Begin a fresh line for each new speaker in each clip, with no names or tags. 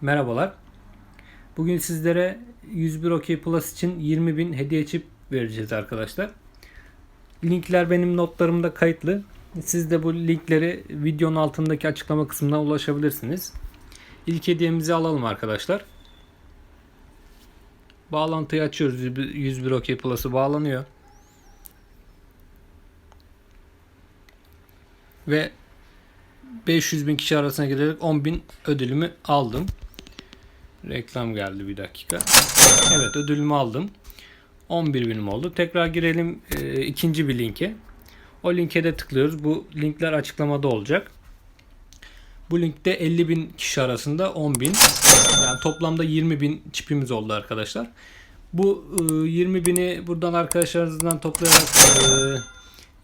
Merhabalar. Bugün sizlere 101 OK Plus için 20.000 hediye çip vereceğiz arkadaşlar. Linkler benim notlarımda kayıtlı. Siz de bu linkleri videonun altındaki açıklama kısmına ulaşabilirsiniz. İlk hediyemizi alalım arkadaşlar. Bağlantıyı açıyoruz. 101 OK Plus'ı bağlanıyor. Ve 500 bin kişi arasına girerek 10 bin ödülümü aldım. Reklam geldi bir dakika. Evet ödülümü aldım. 11 binim oldu. Tekrar girelim e, ikinci bir linke. O linke de tıklıyoruz. Bu linkler açıklamada olacak. Bu linkte 50 bin kişi arasında 10 bin. Yani toplamda 20 bin çipimiz oldu arkadaşlar. Bu e, 20 bini buradan arkadaşlarınızdan toplayarak e,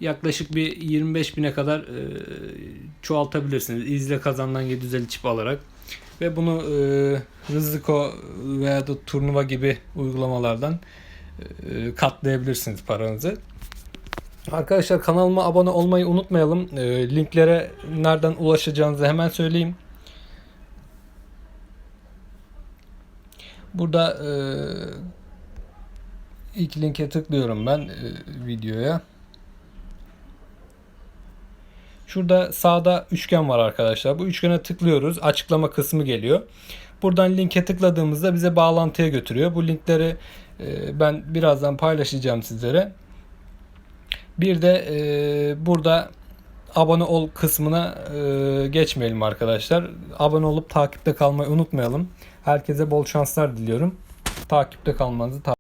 yaklaşık bir 25 bine kadar e, çoğaltabilirsiniz. İzle kazandan 750 çip alarak. Ve bunu e, Rızıko veya da turnuva gibi uygulamalardan e, katlayabilirsiniz paranızı. Arkadaşlar kanalıma abone olmayı unutmayalım. E, linklere nereden ulaşacağınızı hemen söyleyeyim. Burada e, ilk linke tıklıyorum ben e, videoya. Şurada sağda üçgen var arkadaşlar. Bu üçgene tıklıyoruz. Açıklama kısmı geliyor. Buradan linke tıkladığımızda bize bağlantıya götürüyor. Bu linkleri e, ben birazdan paylaşacağım sizlere. Bir de e, burada abone ol kısmına e, geçmeyelim arkadaşlar. Abone olup takipte kalmayı unutmayalım. Herkese bol şanslar diliyorum. Takipte kalmanızı